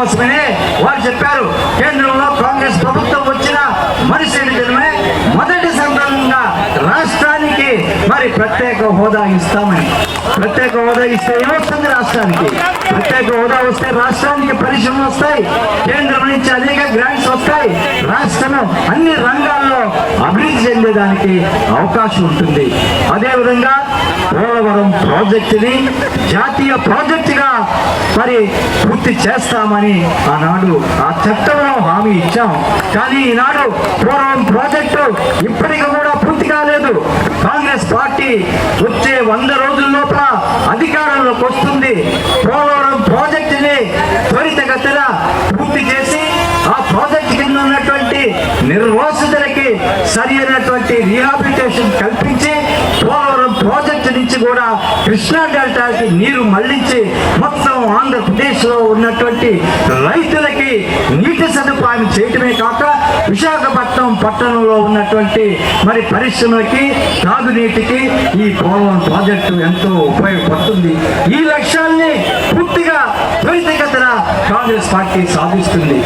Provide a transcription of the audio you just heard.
వారు చెప్పారు కేంద్రంలో కాంగ్రెస్ ప్రభుత్వం వచ్చిన మరుసటి దినమే మొదటి సందర్భంగా రాష్ట్రానికి మరి ప్రత్యేక హోదా ఇస్తామని. ప్రత్యేక హోదా ఇస్తే ఏమొస్తుంది రాష్ట్రానికి? ప్రత్యేక హోదా వస్తే రాష్ట్రానికి పరిశ్రమలు వస్తాయి కేంద్రం నుంచి అనేక గ్రాంట్స్ వస్తాయి. రాష్ట్రం అన్ని రంగాల్లో అభివృద్ధి చెందేదానికి అవకాశం ఉంటుంది. అదేవిధంగా పోలవరం ప్రాజెక్టుని జాతీయ ప్రాజెక్టుగా మరి పూర్తి చేస్తామని ఆనాడు ఆ చట్టంలో హామీ ఇచ్చాం. కానీ ఈనాడు పూర్వం ప్రాజెక్టు ఇప్పటికి కూడా పూర్తి కాలేదు. కాంగ్రెస్ పార్టీ వచ్చే వంద రోజుల లోపల అధికారంలోకి వస్తుంది. పోలవరం ప్రాజెక్టుని త్వరితగతిన పూర్తి చేసి ఆ ప్రాజెక్ట్ కింద ఉన్నటువంటి నిర్వాసితులకి సరి అయినటువంటి రీహాబిలిటేషన్ కల్పించి పోలవరం ప్రాజెక్ట్ నుంచి కూడా కృష్ణా డెల్టాకి నీరు మళ్ళించి మొత్తం ఆంధ్రప్రదేశ్లో ఉన్నటువంటి రైతులకి నీటి సదుపాయం చేయటమే కాక విశాఖపట్నం పట్టణంలో ఉన్నటువంటి మరి పరిశ్రమలకి తాగునీటికి ఈ పోలవరం ప్రాజెక్టు ఎంతో ఉపయోగపడుతుంది. ఈ లక్ష్యాల్ని పూర్తిగా త్వరితగతిన కాంగ్రెస్ పార్టీ సాధిస్తుంది.